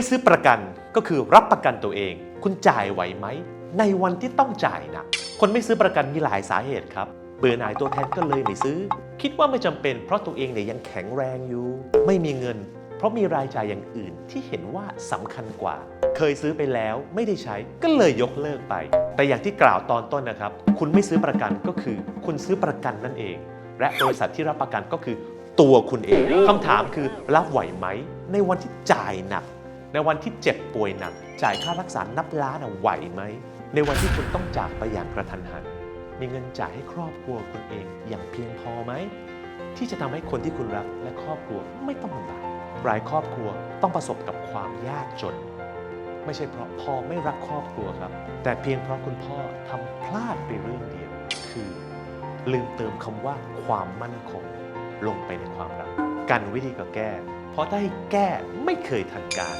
ไม่ซื้อประกันก็คือรับประกันตัวเอง คุณจ่ายไหวไหม ในวันที่ต้องจ่ายนะคนไม่ซื้อประกันมีหลายสาเหตุครับ เบื่อหน่ายตัวแทนก็เลยไม่ซื้อ คิดว่าไม่จำเป็น เพราะตัวเองเนี่ยยังแข็งแรงอยู่ ไม่มีเงิน เพราะมีรายจ่ายอย่างอื่นที่เห็นว่าสำคัญกว่า เคยซื้อไปแล้วไม่ได้ใช้ก็เลยยกเลิกไป แต่อย่างที่กล่าวตอนต้นนะครับ คุณไม่ซื้อประกันก็คือ คุณซื้อประกันนั่นเอง และบริษัทที่รับประกันก็คือตัวคุณเองคำถามคือรับไหวไหม ในวันที่จ่ายหนัก ในวันที่เจ็บป่วยหนัก จ่ายค่ารักษานับล้านอะไหวไหม ในวันที่คุณต้องจากไปอย่างกระทันหัน มีเงินจ่ายให้ครอบครัวคุณเองอย่างเพียงพอไหม ที่จะทำให้คนที่คุณรักและครอบครัวไม่ต้องลำบากหลายครอบครัวต้องประสบกับความยากจน ไม่ใช่เพราะพ่อไม่รักครอบครัวครับ แต่เพียงเพราะคุณพ่อทำพลาดไปเรื่องเดียว คือ ลืมเติมคำว่าความมั่นคงลงไปในความรัก กันวิธีก็แก้ เพราะถ้าให้แก้ไม่เคยทันการ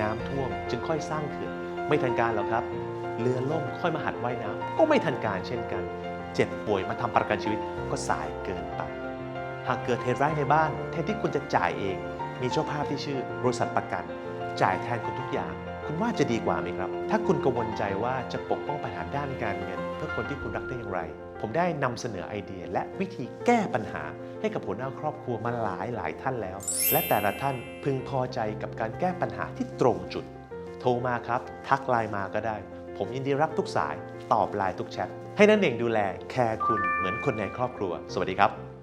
น้ำท่วมจึงค่อยสร้างเขื่อนไม่ทันการหรอกครับ เรือล่มค่อยมาหัดว่ายน้ำก็ไม่ทันการเช่นกัน เจ็บป่วยมาทำประกันชีวิตก็สายเกินไป หากเกิดเหตุร้ายในบ้านแทนที่คุณจะจ่ายเอง มีเจ้าภาพที่ชื่อบริษัทประกัน จ่ายแทนคุณทุกอย่าง คุณว่าจะดีกว่าไหมครับ ถ้าคุณกังวลใจว่าจะปกป้องปัญหาด้านการเงิน เพื่อคนที่คุณรักได้อย่างไร ผมได้นำเสนอไอเดีย และวิธีแก้ปัญหาให้กับหัวหน้าครอบครัวมาหลายหลายท่านแล้ว และแต่ละท่านพึงพอใจกับการแก้ปัญหาที่ตรงจุด โทรมาครับ ทักไลน์มาก็ได้ ผมยินดีรับทุกสาย ตอบไลน์ทุกแชทให้นั่นเองดูแลแคร์คุณเหมือนคนในครอบครัว สวัสดีครับ